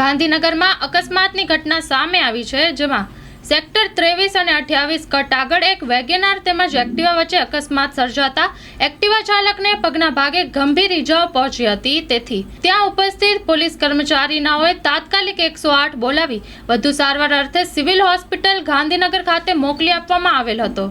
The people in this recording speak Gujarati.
ગાંધીનગરમાં અકસ્માતની ઘટના સામે આવી છે, જેમાં સેક્ટર ત્રેવીસ અને અઠ્યાવીસ કટ આગળ એક વેગેનાર તેમજ એક્ટિવા વચ્ચે અકસ્માત સર્જાતા એક્ટિવા ચાલકને પગના ભાગે ગંભીર ઇજાઓ પહોંચી હતી. તેથી ત્યાં ઉપસ્થિત પોલીસ કર્મચારીનાઓએ તાત્કાલિક એકસો આઠ બોલાવી વધુ સારવાર અર્થે સિવિલ હોસ્પિટલ ગાંધીનગર ખાતે મોકલી આપવામાં આવેલ હતો.